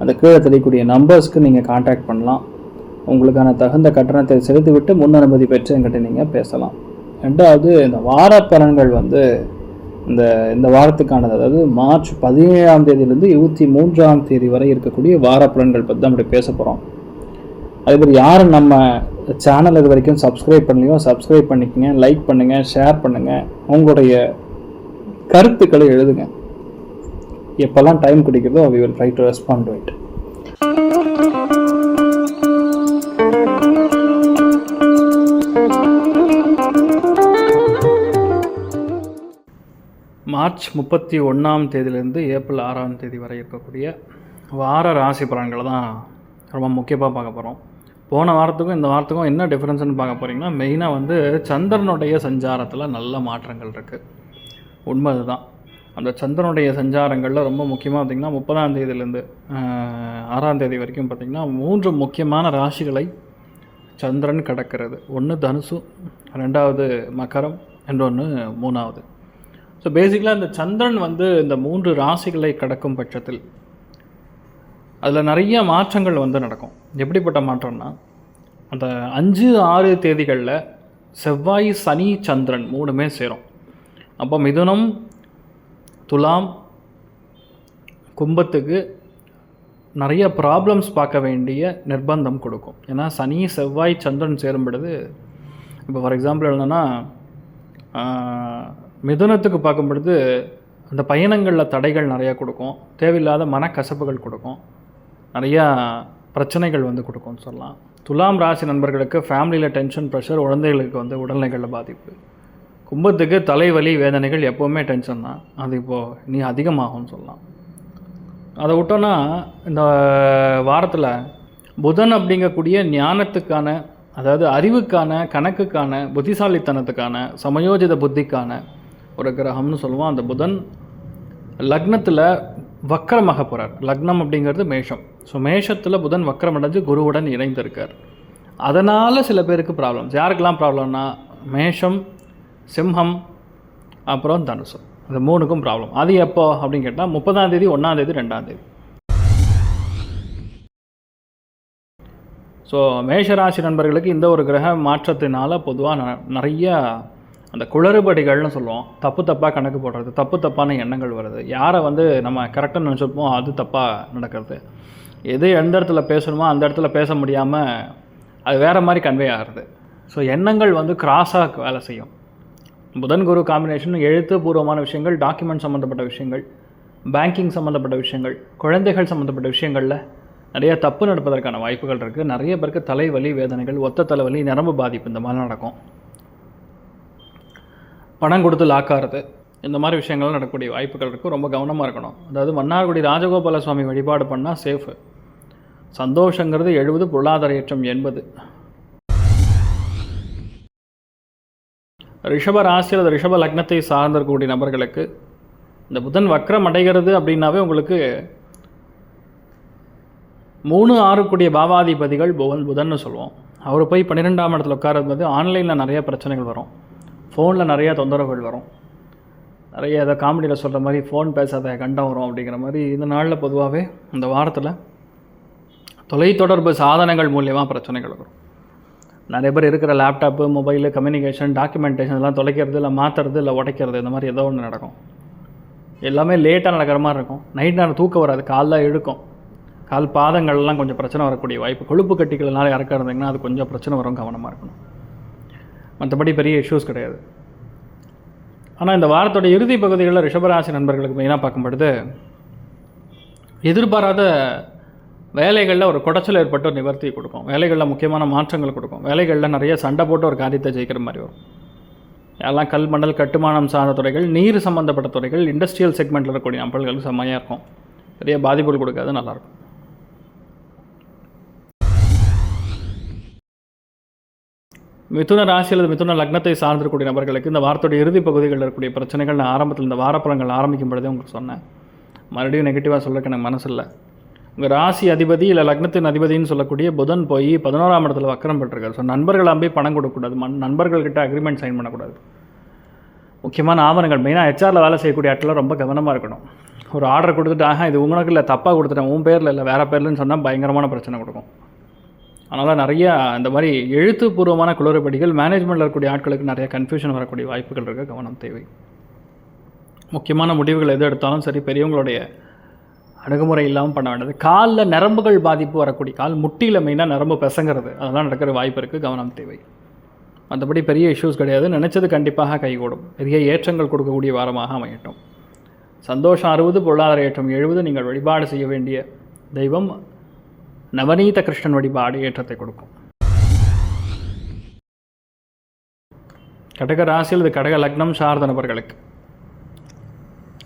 அந்த கீழே தெரியக்கூடிய நம்பர்ஸ்க்கு நீங்கள் காண்டாக்ட் பண்ணலாம். உங்களுக்கான தகுந்த கட்டணத்தை செலுத்திவிட்டு முன் அனுமதி பெற்று என்கிட்ட நீங்கள் பேசலாம். ரெண்டாவது இந்த வார பலன்கள் வந்து இந்த இந்த வாரத்துக்கானது அதாவது மார்ச் பதினேழாம் தேதியிலேருந்து இருபத்தி மூன்றாம் தேதி வரை இருக்கக்கூடிய வார பலன்கள் பற்றி தான் அப்படி பேச போகிறோம் அதே மாதிரி நம்ம சேனல் இது வரைக்கும் சப்ஸ்கிரைப் பண்ணலையோ சப்ஸ்கிரைப் பண்ணிக்கங்க லைக் பண்ணுங்கள் ஷேர் பண்ணுங்கள் உங்களுடைய கருத்துக்களை எழுதுங்க. எப்போல்லாம் டைம் கிடைக்கிறதோ we will try to respond to it March முப்பத்தி ஒன்றாம் தேதியிலேருந்து ஏப்ரல் ஆறாம் தேதி வரை இருக்கக்கூடிய வார ராசி பலன்களை தான் ரொம்ப முக்கியமாக பார்க்க போகிறோம் போன வாரத்துக்கும் இந்த வாரத்துக்கும் என்ன டிஃப்ரென்ஸ்னு பார்க்க போகிறீங்கன்னா மெயினாக வந்து சந்திரனுடைய சஞ்சாரத்தில் நல்ல மாற்றங்கள் இருக்குது உண்மை அதுதான் அந்த சந்திரனுடைய சஞ்சாரங்களில் ரொம்ப முக்கியமாக பார்த்திங்கன்னா முப்பதாம் தேதியிலேருந்து ஆறாம் தேதி வரைக்கும் பார்த்திங்கன்னா மூன்று முக்கியமான ராசிகளை சந்திரன் கடக்கிறது. ஒன்று தனுசு ரெண்டாவது மகரம் இன்னொன்று மூணாவது. ஸோ பேசிக்கலாக இந்த சந்திரன் வந்து இந்த மூன்று ராசிகளை கடக்கும் பட்சத்தில் அதில் நிறைய மாற்றங்கள் வந்து நடக்கும். எப்படிப்பட்ட மாற்றம்னா அந்த அஞ்சு ஆறு தேதிகளில் செவ்வாய் சனி சந்திரன் மூணுமே சேரும். அப்போ மிதுனம் துலாம் கும்பத்துக்கு நிறைய ப்ராப்ளம்ஸ் பார்க்க வேண்டிய நிர்பந்தம் கொடுக்கும். ஏன்னா சனி செவ்வாய் சந்திரன் சேரும்படுது இப்போ ஃபார் எக்ஸாம்பிள் என்னென்னா மிதுனத்துக்கு பார்க்கும் பொழுது அந்த பயணங்களில் தடைகள் நிறையா கொடுக்கும். தேவையில்லாத மனக்கசப்புகள் கொடுக்கும். நிறையா பிரச்சனைகள் வந்து கொடுக்கும்னு சொல்லலாம். துலாம் ராசி நண்பர்களுக்கு ஃபேமிலியில் டென்ஷன் ப்ரெஷர் குழந்தைகளுக்கு வந்து உடல்நிலைகளில் பாதிப்பு. கும்பத்துக்கு தலைவலி வேதனைகள் எப்போவுமே டென்ஷன் தான். அது இப்போது நீ அதிகமாகும்னு சொல்லலாம். அதை விட்டோன்னா இந்த வாரத்தில் புதன் அப்படிங்கக்கூடிய ஞானத்துக்கான அதாவது அறிவுக்கான கணக்குக்கான புத்திசாலித்தனத்துக்கான சமயோஜித புத்திக்கான ஒரு கிரகம்னு சொல்லுவோம். அந்த புதன் லக்னத்தில் வக்கரமாக போகிறார் லக்னம் அப்படிங்கிறது மேஷம். ஸோ மேஷத்தில் புதன் வக்கரம் அடைஞ்சு குருவுடன் இணைந்திருக்கார். அதனால் சில பேருக்கு ப்ராப்ளம்ஸ் யாருக்கெல்லாம் ப்ராப்ளம்னா மேஷம் சிம்ஹம் அப்புறம் தனுசு. இந்த மூணுக்கும் ப்ராப்ளம் அது எப்போ அப்படின்னு கேட்டால் முப்பதாம் தேதி ஒன்றாம் தேதி ரெண்டாம் தேதி. ஸோ மேஷராசி நண்பர்களுக்கு இந்த ஒரு கிரக மாற்றத்தினால பொதுவாக ந நிறைய அந்த குளறுபடிகள்னு சொல்லுவோம். தப்பு தப்பாக கணக்கு போடுறது தப்பு தப்பான எண்ணங்கள் வருது. யாரை வந்து நம்ம கரெக்டாக நினச்சிருப்போம் அது தப்பாக நடக்கிறது. எது எந்த இடத்துல பேசணுமோ அந்த இடத்துல பேச முடியாமல் அது வேறு மாதிரி கன்வே ஆகிறது. ஸோ எண்ணங்கள் வந்து கிராஸாக வேலை செய்யும். புதன் குரு காம்பினேஷன் எழுத்துப்பூர்வமான விஷயங்கள் டாக்குமெண்ட் சம்மந்தப்பட்ட விஷயங்கள் பேங்கிங் சம்மந்தப்பட்ட விஷயங்கள் குழந்தைகள் சம்மந்தப்பட்ட விஷயங்களில் நிறைய தப்பு நடப்பதற்கான வாய்ப்புகள் இருக்குது நிறைய பேருக்கு தலைவலி வேதனைகள் ஒத்த தலைவலி நரம்பு பாதிப்பு இந்த மாதிரி நடக்கும். பணம் கொடுத்து லாக்காகிறது இந்த மாதிரி விஷயங்கள்லாம் நடக்கக்கூடிய வாய்ப்புகள் இருக்குது ரொம்ப கவனமாக இருக்கணும். அதாவது மன்னார்குடி ராஜகோபால சுவாமி வழிபாடு பண்ணால் சேஃபு சந்தோஷங்கிறது எழுபது பொருளாதார ஏற்றம் எண்பது. ரிஷப ராசி அல்லது ரிஷப லக்னத்தை சார்ந்திருக்கக்கூடிய நபர்களுக்கு இந்த புதன் வக்ரம் அடைகிறது அப்படின்னாவே உங்களுக்கு மூணு ஆறுக்கூடிய பாவாதிபதிகள் புவன் புதன்னு சொல்லுவோம். அவர் போய் பன்னிரெண்டாம் இடத்துல உட்காரும்போது ஆன்லைனில் நிறைய பிரச்சனைகள் வரும். ஃபோனில் நிறையா தொந்தரவுகள் வரும். நிறைய ஏதோ காமெடியில் சொல்கிற மாதிரி ஃபோன் பேசாத கண்டம் வரும் அப்படிங்கிற மாதிரி இந்த நாளில் பொதுவாகவே இந்த வாரத்தில் தொலைத்தொடர்பு சாதனங்கள் மூலியமாக பிரச்சனைகள் வரும். நிறைய பேர் இருக்கிற லேப்டாப்பு மொபைலு கம்யூனிகேஷன் டாக்குமெண்டேஷன் இதெல்லாம் தொலைக்கிறது இல்லை மாற்றுறது இல்லை உடைக்கிறது இந்த மாதிரி ஏதோ ஒன்று நடக்கும். எல்லாமே லேட்டாக நடக்கிற மாதிரி இருக்கும். நைட் நேரம் தூக்கம் வராது. காலில் இழுக்கும் கால் பாதங்கள்லாம் கொஞ்சம் பிரச்சனை வரக்கூடிய வாய்ப்பு. கொழுப்பு கட்டிக்கலனால இறக்க இருந்தீங்கன்னா அது கொஞ்சம் பிரச்சனை வரும் கவனமாக இருக்கணும். மற்றபடி பெரிய இஷ்யூஸ் கிடையாது. ஆனால் இந்த வாரத்தோட இறுதி பகுதிகளில் ரிஷபராசி நண்பர்களுக்கு மெயினாக பார்க்கும்பொழுது எதிர்பாராத வேலைகளில் ஒரு குடைச்சல் ஏற்பட்டு ஒரு நிவர்த்தி கொடுக்கும். வேலைகளில் முக்கியமான மாற்றங்கள் கொடுக்கும். வேலைகளில் நிறைய சண்டை போட்டு ஒரு காரியத்தை ஜெயிக்கிற மாதிரி வரும். எல்லாம் கல்மண்டல் கட்டுமானம் சார்ந்த துறைகள் நீர் சம்மந்தப்பட்ட துறைகள் இண்டஸ்ட்ரியல் செக்மெண்ட்டில் இருக்கக்கூடிய நம்பர்களுக்கு செம்மையாக இருக்கும். நிறைய பாதிப்புகள் கொடுக்காது நல்லாயிருக்கும் மிதுன ராசி அல்லது மிதுன லக்னத்தை சார்ந்திருக்கூடிய நபர்களுக்கு இந்த வாரத்துடைய இறுதி பகுதிகளில் இருக்கக்கூடிய பிரச்சனைகள் நான் ஆரம்பத்தில் இந்த வாரப்பழங்கள் ஆரம்பிக்கும் பொழுதே உங்களுக்கு சொன்னேன். மறுபடியும் நெகட்டிவாக சொல்லக்கு எனக்கு மனசில்லை. உங்கள் ராசி அதிபதி இல்லை லக்னத்தின் அதிபதின்னு சொல்லக்கூடிய புதன் போய் பதினோராம் இடத்துல வக்கரம் பெற்றிருக்காரு. ஸோ நண்பர்கள் போய் பணம் கொடுக்கக்கூடாது. மண் நண்பர்கள்கிட்ட அக்ரிமெண்ட் சைன் பண்ணக்கூடாது. முக்கியமான ஆவணங்கள். மெயினாக ஹெச்ஆரில் வேலை செய்யக்கூடிய இடத்துல ரொம்ப கவனமாக இருக்கணும். ஒரு ஆர்டர் கொடுத்துட்டு ஆஹா இது உங்களுக்கு இல்லை தப்பாக கொடுத்துட்டேன் உன் பேரில் இல்லை வேறு பேர்லன்னு சொன்னால் பயங்கரமான பிரச்சனை கொடுக்கும். அதனால் நிறையா இந்த மாதிரி எழுத்துப்பூர்வமான குளறுபடிகள் மேனேஜ்மெண்ட்டில் இருக்கக்கூடிய ஆட்களுக்கு நிறைய கன்ஃபியூஷன் வரக்கூடிய வாய்ப்புகள் இருக்க கவனம் தேவை. முக்கியமான முடிவுகள் எது எடுத்தாலும் சரி பெரியவங்களுடைய அணுகுமுறை இல்லாமல் பண்ண வேண்டியது காலில் நரம்புகள் பாதிப்பு வரக்கூடிய கால் முட்டியில் மெயினாக நரம்பு பிசங்கிறது. அதெல்லாம் நடக்கிற வாய்ப்பு இருக்குது கவனம் தேவை. மற்றபடி பெரிய இஷ்யூஸ் கிடையாது. நினச்சது கண்டிப்பாக கைகூடும். பெரிய ஏற்றங்கள் கொடுக்கக்கூடிய வாரமாக அமையட்டும். சந்தோஷம் அறுபது பொருளாதார ஏற்றம் எழுபது நீங்கள் வழிபாடு செய்ய வேண்டிய தெய்வம் நவநீத கிருஷ்ணன் வழிபாடு ஏற்றத்தை கொடுக்கும். கடக ராசியில் இது கடக லக்னம் சார்ந்த நபர்களுக்கு.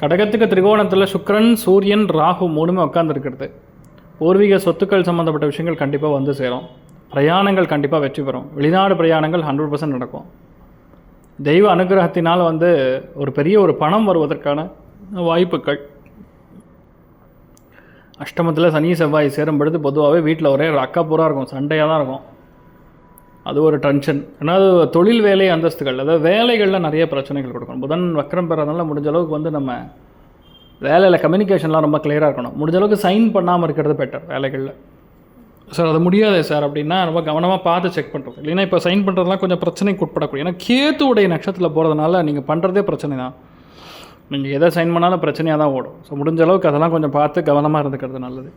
கடகத்துக்கு திரிகோணத்தில் சுக்கிரன் சூரியன் ராகு மூணுமே உட்காந்துருக்கிறது பூர்வீக சொத்துக்கள் சம்மந்தப்பட்ட விஷயங்கள் கண்டிப்பாக வந்து சேரும். பிரயாணங்கள் கண்டிப்பாக வெற்றி பெறும். வெளிநாடு பிரயாணங்கள் ஹண்ட்ரட் பர்சன்ட் நடக்கும். தெய்வ அனுகிரகத்தினால் வந்து ஒரு பெரிய ஒரு பணம் வருவதற்கான வாய்ப்புகள். அஷ்டமத்தில் சனி செவ்வாய் சேரும் பொழுது பொதுவாகவே வீட்டில் ஒரே அக்காப்பூராக இருக்கும். சண்டையாக தான் இருக்கும். அது ஒரு டென்ஷன். ஏன்னா அது தொழில் வேலை அந்தஸ்துகள். அதாவது வேலைகளில் நிறைய பிரச்சனைகள் கொடுக்கணும். புதன் வக்கரம் பெறதுனால முடிஞ்ச அளவுக்கு வந்து நம்ம வேலையில் கம்யூனிகேஷன்லாம் ரொம்ப கிளியராக இருக்கணும். முடிஞ்ச அளவுக்கு சைன் பண்ணாமல் இருக்கிறது பெட்டர் வேலைகளில். சார் அது முடியாது சார் அப்படின்னா ரொம்ப கவனமாக பார்த்து செக் பண்ணுறது இல்லைன்னா இப்போ சைன் பண்ணுறதுலாம் கொஞ்சம் பிரச்சனைக்கு உட்படக்கூடிய. ஏன்னா கேத்துவுடைய நட்சத்திரத்தில் போகிறதுனால நீங்கள் பண்ணுறதே பிரச்சனை தான். நீங்கள் எதை சைன் பண்ணாலும் பிரச்சனையாக தான் ஓடும். ஸோ முடிஞ்ச அளவுக்கு அதெல்லாம் கொஞ்சம் பார்த்து கவனமாக இருந்துக்கிறது நல்லது.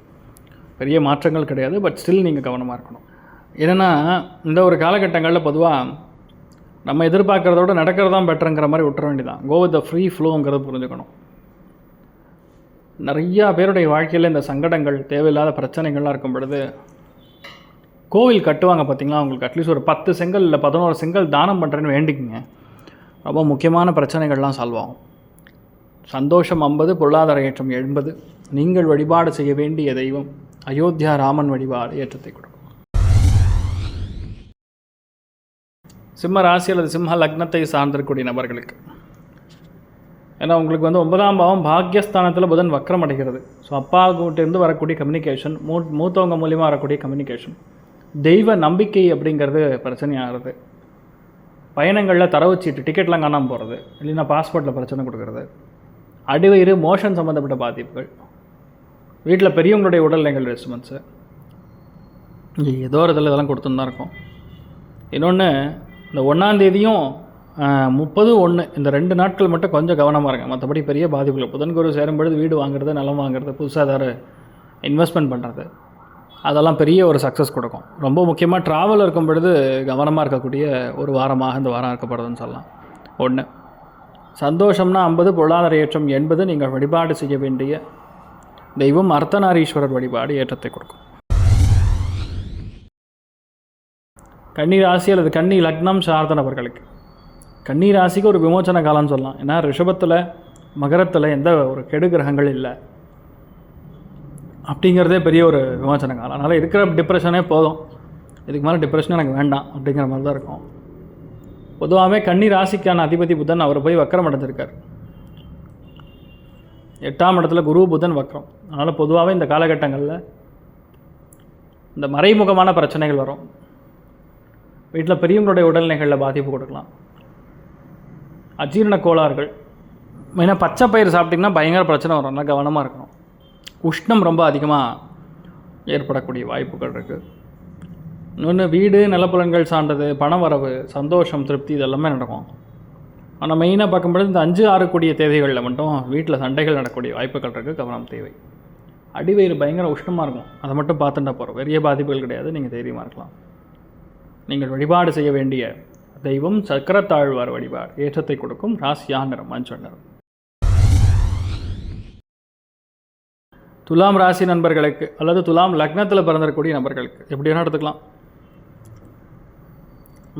பெரிய மாற்றங்கள் கிடையாது பட் ஸ்டில் நீங்கள் கவனமாக இருக்கணும். என்னென்னா இந்த ஒரு காலகட்டங்களில் பொதுவாக நம்ம எதிர்பார்க்குறதோட நடக்கிறது தான் பெட்டருங்கிற மாதிரி விட்டுற வேண்டியதான் கோ வித் த ஃப்ரீ ஃப்ளோங்கிறது புரிஞ்சுக்கணும். நிறையா பேருடைய வாழ்க்கையில் இந்த சங்கடங்கள் தேவையில்லாத பிரச்சனைகள்லாம் இருக்கும் பொழுது கோவில் கட்டுவாங்க பார்த்திங்களா அவங்களுக்கு அட்லீஸ்ட் ஒரு பத்து செங்கல் இல்லை பதினோரு செங்கல் தானம் பண்ணுறேன்னு வேண்டிக்குங்க. ரொம்ப முக்கியமான பிரச்சனைகள்லாம் சால்வ் ஆகும். சந்தோஷம் ஐம்பது பொருளாதார ஏற்றம் எண்பது. நீங்கள் வழிபாடு செய்ய வேண்டிய தெய்வம் அயோத்தியா ராமன் வழிபாடு ஏற்றத்தை கொடுக்கும். சிம்ம ராசி அல்லது சிம்ம லக்னத்தை சார்ந்திருக்கக்கூடிய நபர்களுக்கு. ஏன்னா உங்களுக்கு வந்து ஒன்பதாம் பாவம் பாக்யஸ்தானத்தில் புதன் வக்கரம் அடைகிறது. ஸோ அப்பாவுக்கிட்டேருந்து வரக்கூடிய கம்யூனிகேஷன் மூ மூத்தவங்க மூலியமாக வரக்கூடிய கம்யூனிகேஷன் தெய்வ நம்பிக்கை அப்படிங்கிறது பிரச்சனையாகிறது. பயணங்களில் தரவுச்சீட்டு டிக்கெட்லாம் காணாமல் போகிறது இல்லைன்னா பாஸ்போர்ட்டில் பிரச்சனை கொடுக்குறது. அடிவயிறு மோஷன் சம்மந்தப்பட்ட பாதிப்புகள். வீட்டில் பெரியவங்களுடைய உடல்நிலைகள் ரெஸ்ட்மெண்ட்ஸு ஏதோ ஒரு இதில் இதெல்லாம் கொடுத்துன்னு தான் இருக்கும். இன்னொன்று இந்த ஒன்றாந்தேதியும் முப்பது ஒன்று இந்த ரெண்டு நாட்கள் மட்டும் கொஞ்சம் கவனமாக இருங்க. மற்றபடி பெரிய பாதிப்புகள். புதன் குரு சேரும்பொழுது வீடு வாங்குறது நிலம் வாங்குறது புதுசாக ஏதாவது இன்வெஸ்ட்மெண்ட் பண்ணுறது அதெல்லாம் பெரிய ஒரு சக்ஸஸ் கொடுக்கும். ரொம்ப முக்கியமாக ட்ராவல் இருக்கும் பொழுது கவனமாக இருக்கக்கூடிய ஒரு வாரமாக இந்த வாரம் இருக்கப்படுதுன்னு சொல்லலாம். ஒன்று சந்தோஷம்னா ஐம்பது பொருளாதார ஏற்றம் என்பது நீங்கள் வழிபாடு செய்ய வேண்டிய தெய்வம் அர்த்தநாரீஸ்வரர் வழிபாடு ஏற்றத்தை கொடுக்கும். கன்னி ராசி அல்லது கன்னி லக்னம் சார்ந்த நபர்களுக்கு. கன்னி ராசிக்கு ஒரு விமோச்சன காலம்னு சொல்லலாம். ஏன்னா ரிஷபத்தில் மகரத்தில் எந்த ஒரு கெடு கிரகங்கள் இல்லை. அப்படிங்கிறதே பெரிய ஒரு விமோச்சன காலம். அதனால் இருக்கிற டிப்ரெஷனே போதும். இதுக்கு மேலே டிப்ரெஷன் எனக்கு வேண்டாம் அப்படிங்கிற மாதிரி தான் இருக்கும். பொதுவாகவே கன்னி ராசிக்கான அதிபதி புதன் அவர் போய் வக்கரம் அடைஞ்சிருக்கார். எட்டாம் இடத்துல குரு புதன் வக்கரம். அதனால் பொதுவாகவே இந்த காலகட்டங்களில் இந்த மறைமுகமான பிரச்சனைகள் வரும். வீட்டில் பெரியவங்களுடைய உடல்நிலைகளில் பாதிப்பு கொடுக்கலாம். அஜீரண கோளாறுகள். மெயினாக பச்சை பயிர் சாப்பிட்டிங்கன்னா பயங்கர பிரச்சனை வரும். நல்லா கவனமாக இருக்கணும். உஷ்ணம் ரொம்ப அதிகமாக ஏற்படக்கூடிய வாய்ப்புகள் இருக்குது இன்னொன்று வீடு நிலப்பலன்கள் சார்ந்தது பண வரவு சந்தோஷம் திருப்தி இதெல்லாமே நடக்கும். ஆனால் மெயினாக பார்க்கும்பொழுது இந்த அஞ்சு ஆறு கூடிய தேதிகளில் மட்டும் வீட்டில் சண்டைகள் நடக்கக்கூடிய வாய்ப்புகள் இருக்குது கவனம் தேவை. அடிவயிறு பயங்கர உஷ்ணமாக இருக்கும். அதை மட்டும் பார்த்துட்டா போகிறோம் பெரிய பாதிப்புகள் கிடையாது. நீங்கள் தைரியமாக இருக்கலாம். நீங்கள் வழிபாடு செய்ய வேண்டிய தெய்வம் சக்கரத்தாழ்வார் வழிபாடு. ஏற்றத்தை கொடுக்கும் ராசியா நிறம் மஞ்சள் துலாம் ராசி நண்பர்களுக்கு அல்லது துலாம் லக்னத்தில் பிறந்திருக்கக்கூடிய நபர்களுக்கு எப்படி வேணால் எடுத்துக்கலாம்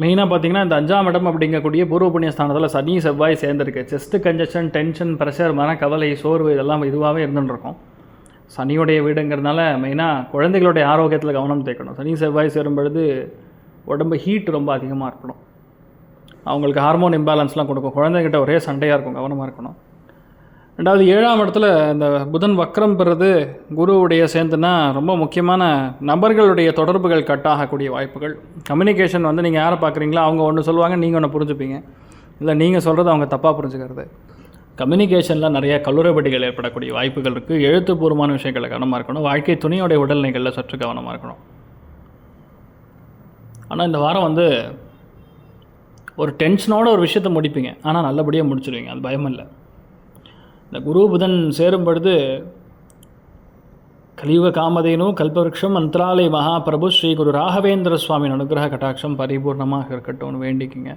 மெயினாக பார்த்தீங்கன்னா இந்த அஞ்சாம் இடம் அப்படிங்கக்கூடிய பூர்வ புண்ணிய ஸ்தானத்தில் சனி செவ்வாய் சேர்ந்துருக்கு. செஸ்ட்டு கன்ஜெஷன் டென்ஷன் ப்ரெஷர் மன கவலை சோர்வு இதெல்லாம் இதுவாகவே இருந்துருக்கும் சனியுடைய வீடுங்கிறதுனால மெயினாக குழந்தைகளுடைய ஆரோக்கியத்தில் கவனம் தேக்கணும். சனி செவ்வாய் சேரும் பொழுது உடம்பு ஹீட் ரொம்ப அதிகமாக இருக்கணும். அவங்களுக்கு ஹார்மோன் இம்பேலன்ஸ்லாம் கொடுக்கும். குழந்தைகிட்ட ஒரே சண்டையாக இருக்கும் கவனமாக இருக்கணும். ரெண்டாவது ஏழாம் இடத்துல இந்த புதன் வக்ரம் பெறது குருவுடைய சேர்ந்துன்னா ரொம்ப முக்கியமான நபர்களுடைய தொடர்புகள் கட் ஆகக்கூடிய வாய்ப்புகள். கம்யூனிகேஷன் வந்து நீங்கள் யாரை பார்க்குறீங்களோ அவங்க ஒன்று சொல்லுவாங்க நீங்கள் ஒன்று புரிஞ்சுப்பீங்க. இல்லை நீங்கள் சொல்கிறது அவங்க தப்பாக புரிஞ்சுக்கிறது. கம்யூனிகேஷனில் நிறைய கலுரபடிகள் ஏற்படக்கூடிய வாய்ப்புகள் இருக்குது எழுத்துப்பூர்வமான விஷயங்களில் கவனமாக இருக்கணும். வாழ்க்கை துணையோடைய உடல்நிலைகளில் சற்று கவனமாக இருக்கணும். ஆனால் இந்த வாரம் வந்து ஒரு டென்ஷனோட ஒரு விஷயத்தை முடிப்பீங்க. ஆனால் நல்லபடியாக முடிச்சிடுவீங்க அது பயம் இல்லை. இந்த குரு புதன் சேரும் பொழுது கலியுக காமதேனு கல்பவருஷம் மந்த்ராலய மகாபிரபு ஸ்ரீ குரு ராகவேந்திர சுவாமி அனுகிரக கட்டாட்சம் பரிபூர்ணமாக இருக்கட்டும்னு வேண்டிக்கிங்க.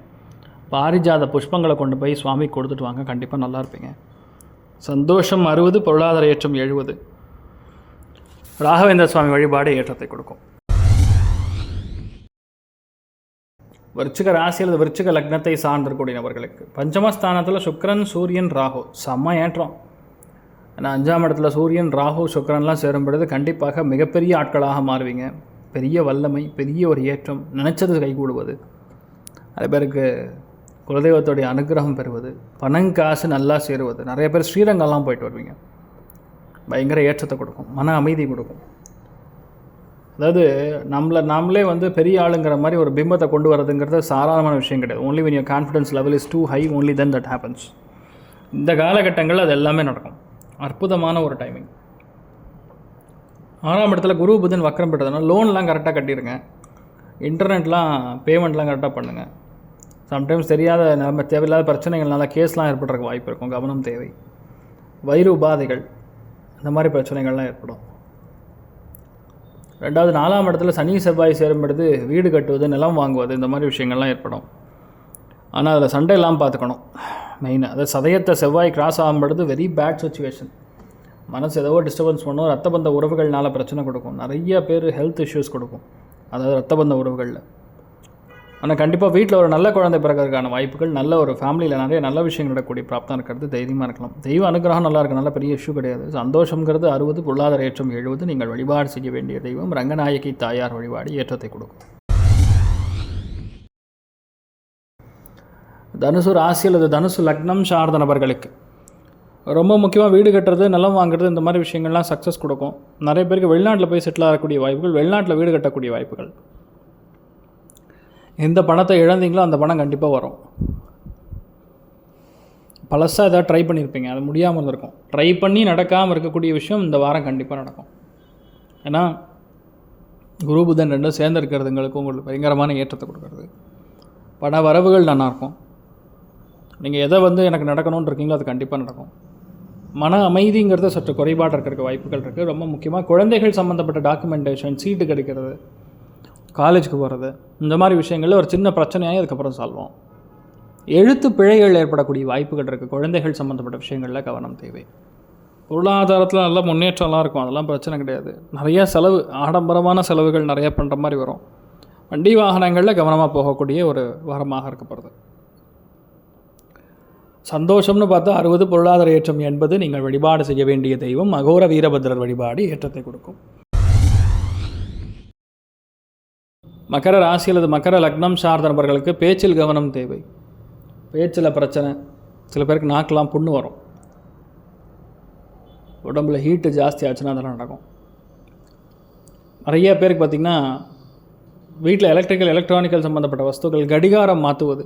பாரிஜாத புஷ்பங்களை கொண்டு போய் சுவாமி கொடுத்துட்டு வாங்க. கண்டிப்பாக நல்லா இருப்பீங்க. சந்தோஷம் அறுபது பொருளாதார ஏற்றம் எழுபது. ராகவேந்திர சுவாமி வழிபாடு ஏற்றத்தை கொடுக்கும். விருச்சிக ராசி அல்லது விருச்சிக லக்னத்தை சார்ந்திருக்கூடிய நபர்களுக்கு. பஞ்சமஸ்தானத்தில் சுக்கிரன் சூரியன் ராகு. செம்ம ஏற்றம். ஏன்னா அஞ்சாம் இடத்துல சூரியன் ராகு சுக்கரன்லாம் சேரும் பொழுது கண்டிப்பாக மிகப்பெரிய ஆட்களாக மாறுவீங்க. பெரிய வல்லமை பெரிய ஒரு ஏற்றம். நினச்சது கைகூடுவது. நிறைய பேருக்கு குலதெய்வத்துடைய அனுகிரகம் பெறுவது. பணங்காசு நல்லா சேருவது. நிறைய பேர் ஸ்ரீரங்கம்லாம் போயிட்டு வருவீங்க. பயங்கர ஏற்றத்தை கொடுக்கும். மன அமைதி கொடுக்கும். அதாவது நம்மளை நாமளே வந்து பெரிய ஆளுங்கிற மாதிரி ஒரு பிம்பத்தை கொண்டு வரதுங்கிறது சாதாரணமான விஷயம் கிடையாது. Only when your confidence level is too high only then that happens இந்த காலகட்டங்களில் அது எல்லாமே நடக்கும். அற்புதமான ஒரு டைமிங் ஆறாம் இடத்துல குரு புதன் வக்கரம் பெற்றதுனால லோன்லாம் கரெக்டாக கட்டிடுங்க இன்டர்நெட்லாம் பேமெண்ட்லாம் கரெக்டாக பண்ணுங்கள் சம்டைம்ஸ் தெரியாத நம்ம தேவையில்லாத பிரச்சனைகள்னால கேஸ்லாம் ஏற்படுறதுக்கு வாய்ப்பு இருக்கும். கவனம் தேவை. வயிறு உபாதைகள் இந்த மாதிரி பிரச்சனைகள்லாம் ஏற்படும். ரெண்டாவது நாலாம் இடத்துல சனி செவ்வாய் சேரும்பொழுது வீடு கட்டுவது நிலம் வாங்குவது இந்த மாதிரி விஷயங்கள்லாம் ஏற்படும். ஆனால் அதில் சண்டையெல்லாம் பார்த்துக்கணும் மெயினாக அதாவது சதயத்தை செவ்வாய் கிராஸ் ஆகும்பொழுது வெரி பேட் சுச்சுவேஷன் மனசு ஏதோ டிஸ்டர்பன்ஸ் பண்ணும். ரத்த பந்த உறவுகள்னால பிரச்சனை கொடுக்கும். நிறைய பேர் ஹெல்த் இஷ்யூஸ் கொடுக்கும். அதாவது ரத்த பந்த உறவுகளில். ஆனால் கண்டிப்பாக வீட்டில் ஒரு நல்ல குழந்தை பிறக்கிறதுக்கான வாய்ப்புகள் நல்ல ஒரு ஃபேமிலியில் நிறைய நல்ல விஷயங்கள் நடக்கக்கூடிய பிராப்தம் இருக்கிறது தைரியமாக இருக்கலாம். தெய்வ அனுகிரகம் நல்லா இருக்கு நல்ல பெரிய இஷ்யூ கிடையாது. சந்தோஷங்கிறது அறுபது பொருளாதார ஏற்றம் எழுபது நீங்கள் வழிபாடு செய்ய வேண்டிய தெய்வம் ரங்கநாயகி தாயார் வழிபாடு ஏற்றத்தை கொடுக்கும். தனுசு ராசி அல்லது தனுசு லக்னம் சார்ந்த நபர்களுக்கு. ரொம்ப முக்கியமாக வீடு கட்டுறது நிலம் வாங்குறது இந்த மாதிரி விஷயங்கள்லாம் சக்ஸஸ் கொடுக்கும். நிறைய பேருக்கு வெளிநாட்டில் போய் செட்டில் ஆகக்கூடிய வாய்ப்புகள் வெளிநாட்டில் வீடு கட்டக்கூடிய வாய்ப்புகள். எந்த பணத்தை இழந்தீங்களோ அந்த பணம் கண்டிப்பாக வரும். பழசாக ஏதாவது ட்ரை பண்ணியிருப்பீங்க அது முடியாமல் இருந்திருக்கும். ட்ரை பண்ணி நடக்காமல் இருக்கக்கூடிய விஷயம் இந்த வாரம் கண்டிப்பாக நடக்கும். ஏன்னா குரு புதன் ரெண்டும் சேர்ந்து இருக்கிறதுங்களுக்கு உங்களுக்கு பயங்கரமான ஏற்றத்தை கொடுக்கறது. பண வரவுகள் நல்லாயிருக்கும் நீங்கள் எதை வந்து எனக்கு நடக்கணும்னு இருக்கீங்களோ அது கண்டிப்பாக நடக்கும். மன அமைதிங்கிறது சற்று குறைபாடு இருக்கிறதுக்கு வாய்ப்புகள் இருக்குது ரொம்ப முக்கியமாக குழந்தைகள் சம்மந்தப்பட்ட டாக்குமெண்டேஷன் சீட்டு கிடைக்கிறது. காலேஜுக்கு போகிறது இந்த மாதிரி விஷயங்களில் ஒரு சின்ன பிரச்சனையாகி அதுக்கப்புறம் சால்வ் ஆகும். எழுத்து பிழைகள் ஏற்படக்கூடிய வாய்ப்புகள் இருக்குது குழந்தைகள் சம்மந்தப்பட்ட விஷயங்களில் கவனம் தேவை. பொருளாதாரத்தில் நல்ல முன்னேற்றம்லாம் இருக்கும். அதெல்லாம் பிரச்சனை கிடையாது. நிறைய செலவு ஆடம்பரமான செலவுகள் நிறைய பண்ணுற மாதிரி வரும். வண்டி வாகனங்களில் கவனமாக போகக்கூடிய ஒரு வாரமாக இருக்கப்படுது சந்தோஷம்னு பார்த்தா அறுபது பொருளாதார ஏற்றம் என்பது நீங்கள் வழிபாடு செய்ய வேண்டிய தெய்வம் அகோர வீரபத்ரர் வழிபாடு ஏற்றத்தை கொடுக்கும். மகர ராசி அல்லது மகர லக்னம் சார்ந்த நபர்களுக்கு பேச்சில் கவனம் தேவை. பேச்சில் பிரச்சனை. சில பேருக்கு நாக்கெலாம் புண்ணு வரும். உடம்புல ஹீட்டு ஜாஸ்தி ஆச்சுன்னா அதெல்லாம் நடக்கும். நிறைய பேருக்கு பார்த்திங்கன்னா வீட்டில் எலக்ட்ரிக்கல் எலக்ட்ரானிக்கல் சம்மந்தப்பட்ட வஸ்துக்கள் கடிகாரம் மாற்றுவது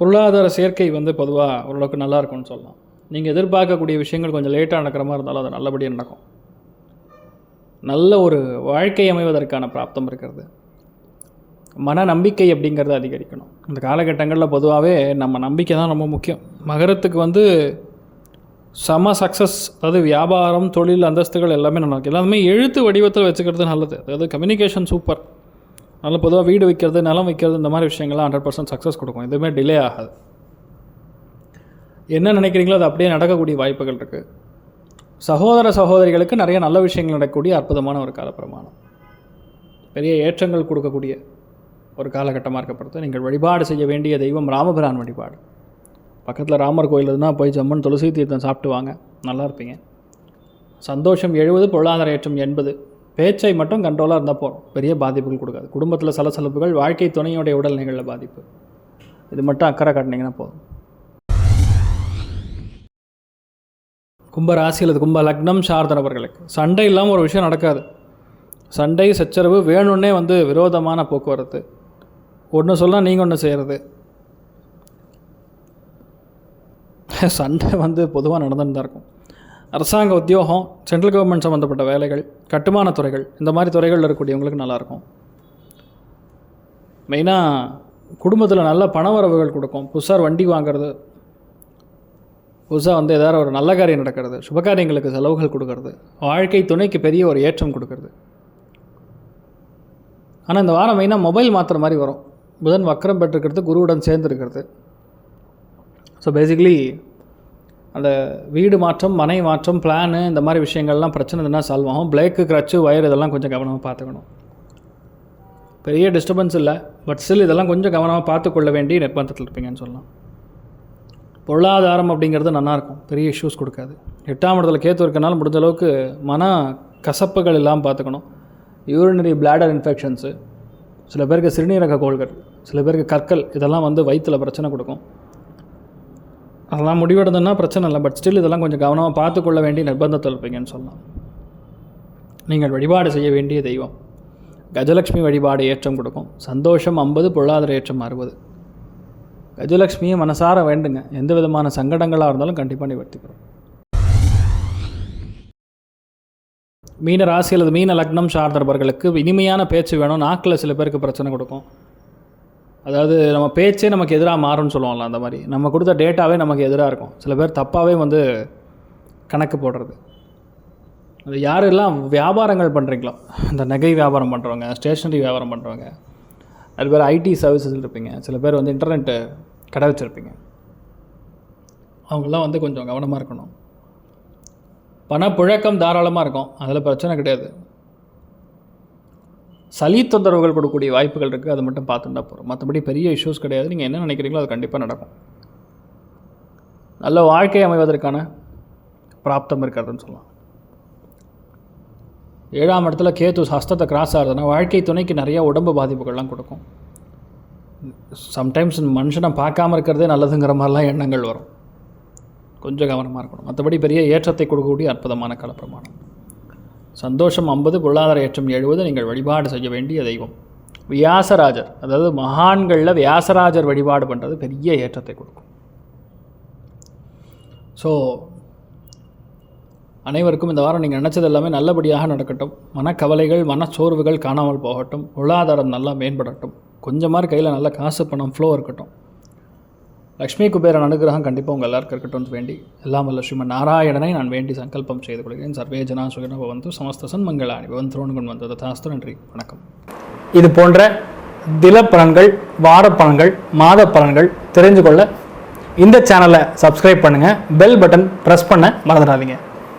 பொருளாதார சேர்க்கை வந்து பொதுவாக ஓரளவுக்கு நல்லா இருக்கும்னு சொல்லலாம். நீங்கள் எதிர்பார்க்கக்கூடிய விஷயங்கள் கொஞ்சம் லேட்டாக நடக்கிற மாதிரி இருந்தாலும் அது நல்லபடியாக நடக்கும். நல்ல ஒரு வாழ்க்கை அமைவதற்கான பிராப்தம் இருக்கிறது. மன நம்பிக்கை அப்படிங்கிறத அதிகரிக்கணும். இந்த காலகட்டங்களில் பொதுவாகவே நம்ம நம்பிக்கை தான் ரொம்ப முக்கியம். மகரத்துக்கு வந்து செம சக்ஸஸ் அதாவது வியாபாரம் தொழில் அந்தஸ்துகள் எல்லாமே நல்லா எல்லாமே எழுத்து வடிவத்தில் வச்சுக்கிறது நல்லது. அதாவது கம்யூனிகேஷன் சூப்பர் நல்ல பொதுவாக வீடு வைக்கிறது நிலம் வைக்கிறது இந்த மாதிரி விஷயங்கள்லாம் ஹண்ட்ரட் பர்சன்ட் சக்ஸஸ் கொடுக்கும். எதுவுமே டிலே ஆகாது. என்ன நினைக்கிறீங்களோ அது அப்படியே நடக்கக்கூடிய வாய்ப்புகள் இருக்குது சகோதர சகோதரிகளுக்கு நிறைய நல்ல விஷயங்கள் நடக்கக்கூடிய அற்புதமான ஒரு காலப்பிரமாணம். பெரிய ஏற்றங்கள் கொடுக்கக்கூடிய ஒரு காலகட்டமாக இருக்கப்படுது. நீங்கள் வழிபாடு செய்ய வேண்டிய தெய்வம் ராமபிரான் வழிபாடு. பக்கத்தில் ராமர் கோயில் இருந்தால் போய் ஜம்மன் துளசி தீர்த்தம் சாப்பிட்டு வாங்க. நல்லா இருப்பீங்க. சந்தோஷம் எழுபது பொருளாதார ஏற்றம் எண்பது. பேச்சை மட்டும் கண்ட்ரோலாக இருந்தால் போதும். பெரிய பாதிப்புகள் கொடுக்காது. குடும்பத்தில் சலசலப்புகள் வாழ்க்கை துணையோடைய உடல்நிலைகளில் பாதிப்பு. இது மட்டும் அக்கறை காட்டினீங்கன்னா போதும். கும்ப ராசி அல்லது கும்ப லக்னம் சார்ந்த நபர்களுக்கு சண்டை இல்லாமல் ஒரு விஷயம் நடக்காது. சண்டை சச்சரவு வேணும்னே வந்து விரோதமான போக்குவரத்து. ஒன்று சொன்னால் நீங்கள் ஒன்று செய்கிறது சண்டை வந்து பொதுவாக நடந்துட்டு தான் இருக்கும். அரசாங்க உத்தியோகம் சென்ட்ரல் கவர்மெண்ட் சம்மந்தப்பட்ட வேலைகள் கட்டுமான துறைகள் இந்த மாதிரி துறைகளில் இருக்கக்கூடியவங்களுக்கு நல்லாயிருக்கும். மெயினாக குடும்பத்தில் நல்ல பண வரவுகள் கொடுக்கும். புதுசாக வண்டி வாங்குறது புதுசாக வந்து ஏதாவது ஒரு நல்ல காரியம் நடக்கிறது சுபகாரியங்களுக்கு செலவுகள் கொடுக்கறது வாழ்க்கை துணைக்கு பெரிய ஒரு ஏற்றம் கொடுக்கறது. ஆனால் இந்த வாரம் மெயினாக மொபைல் மாற்றுற மாதிரி வரும். புதன் வக்கரம் பெற்றுக்கிறது குருவுடன் சேர்ந்துருக்கிறது. ஸோ பேசிக்கலி அந்த வீடு மாற்றம் மனை மாற்றம் பிளானு இந்த மாதிரி விஷயங்கள்லாம் பிரச்சனை இருந்தால் சால்வ் ஆகும். பிளேக்கு க்ரச்சு ஒயர் இதெல்லாம் கொஞ்சம் கவனமாக பார்த்துக்கணும். பெரிய டிஸ்டர்பன்ஸ் இல்லை பட் ஸ்டில் இதெல்லாம் கொஞ்சம் கவனமாக பார்த்துக்கொள்ள வேண்டிய நிர்பந்தத்தில் இருப்பீங்கன்னு சொல்லலாம். பொருளாதாரம் அப்படிங்கிறது நல்லாயிருக்கும் பெரிய இஷ்யூஸ் கொடுக்காது. எட்டாம் இடத்துல கேத்து இருக்கனால முடிஞ்ச அளவுக்கு மன கசப்புகள் இல்லாமல் பார்த்துக்கணும் யூரினரி பிளாடர் இன்ஃபெக்ஷன்ஸு சில பேருக்கு சிறுநீரக கோள்கள் சில பேருக்கு கற்கள் இதெல்லாம் வந்து வயிற்றில் பிரச்சனை கொடுக்கும். அதெல்லாம் முடிவெடுதுன்னா பிரச்சனை இல்லை. பட் ஸ்டில் இதெல்லாம் கொஞ்சம் கவனமாக பார்த்துக்கொள்ள வேண்டிய நிர்பந்தத்தில் இருப்பீங்கன்னு சொல்லலாம். நீங்கள் வழிபாடு செய்ய வேண்டிய தெய்வம். கஜலக்ஷ்மி வழிபாடு ஏற்றம் கொடுக்கும். சந்தோஷம் ஐம்பது பொருளாதார ஏற்றம் அறுபது. கஜலக்ஷ்மியை மனசார வேண்டுங்க. எந்த விதமான சங்கடங்களாக இருந்தாலும் கண்டிப்பாக நிவர்த்திக்கிறோம். மீன ராசி அல்லது மீன லக்னம் சார்ந்தவர்களுக்கு இனிமையான பேச்சு வேணும். நாக்கில் சில பேருக்கு பிரச்சனை கொடுக்கும். அதாவது நம்ம பேச்சே நமக்கு எதிராக மாறும்னு சொல்லுவோம்ல அந்த மாதிரி. நம்ம கொடுத்த டேட்டாவே நமக்கு எதிராக இருக்கும். சில பேர் தப்பாகவே வந்து கணக்கு போடுறது. அது யாரெல்லாம் வியாபாரங்கள் பண்ணுறீங்களோ இந்த நகை வியாபாரம் பண்ணுறவங்க ஸ்டேஷ்னரி வியாபாரம் பண்ணுறவங்க அது பேர் ஐடி சர்வீசஸில் இருப்பீங்க. சில பேர் வந்து இன்டர்நெட்டு கடை வச்சுருப்பீங்க. அவங்களாம் வந்து கொஞ்சம் கவனமாக இருக்கணும். பணப்புழக்கம் தாராளமாக இருக்கும். அதில் பிரச்சனை கிடையாது. சளி தொந்தரவுகள் கொடுக்கக்கூடிய வாய்ப்புகள் இருக்குது அதை மட்டும் பார்த்துட்டா போகிறோம் மற்றபடி பெரிய இஷ்யூஸ் கிடையாது. நீங்கள் என்ன நினைக்கிறீங்களோ அது கண்டிப்பாக நடக்கும். நல்ல வாழ்க்கை அமைவதற்கான பிராப்தம் இருக்கிறதுன்னு சொல்லலாம். ஏழாம் இடத்துல கேத்து ஹஸ்தத்தை கிராஸ் ஆகுதுன்னா வாழ்க்கை துணைக்கு நிறையா உடம்பு பாதிப்புகள்லாம் கொடுக்கும். சம்டைம்ஸ் மனுஷனை பார்க்காம இருக்கிறதே நல்லதுங்கிற மாதிரிலாம் எண்ணங்கள் வரும். கொஞ்சம் கவனமாக இருக்கணும். மற்றபடி பெரிய ஏற்றத்தை கொடுக்கக்கூடிய அற்புதமான கலப்பிரமாணம். சந்தோஷம் ஐம்பது பொருளாதார ஏற்றம் எழுபது நீங்கள் வழிபாடு செய்ய வேண்டிய தெய்வம். வியாசராஜர் அதாவது மகான்களில் வியாசராஜர் வழிபாடு பண்ணுறது பெரிய ஏற்றத்தை கொடுக்கும். ஸோ அனைவருக்கும் இந்த வாரம் நீங்கள் நினச்சது எல்லாமே நல்லபடியாக நடக்கட்டும். மனக்கவலைகள் மனச்சோர்வுகள் காணாமல் போகட்டும். பொருளாதாரம் நல்லா மேம்படட்டும். கொஞ்சமாக கையில் நல்ல காசு பணம் ஃப்ளோ இருக்கட்டும். லக்ஷ்மி குபேரன் அனுகிரகம் கண்டிப்பாக உங்கள் எல்லாருக்கும் இருக்கட்டும் வேண்டி. எல்லாம் வல்ல ஸ்ரீமன் நாராயணனை நான் வேண்டி சங்கல்பம் செய்து கொள்கிறேன். சர்வே ஜனா சுகன பவந்து சமஸ்த சன்மங்களாணி பவந்தோன் கொண்டு வந்தது. தாஸ்து நன்றி. வணக்கம். இது போன்ற தில பலன்கள் வார பலன்கள் மாத பலன்கள் தெரிஞ்சு கொள்ள இந்த சேனலை சப்ஸ்கிரைப் பண்ணுங்கள் பெல் பட்டன் ப்ரெஸ் பண்ண மறந்துடாதீங்க.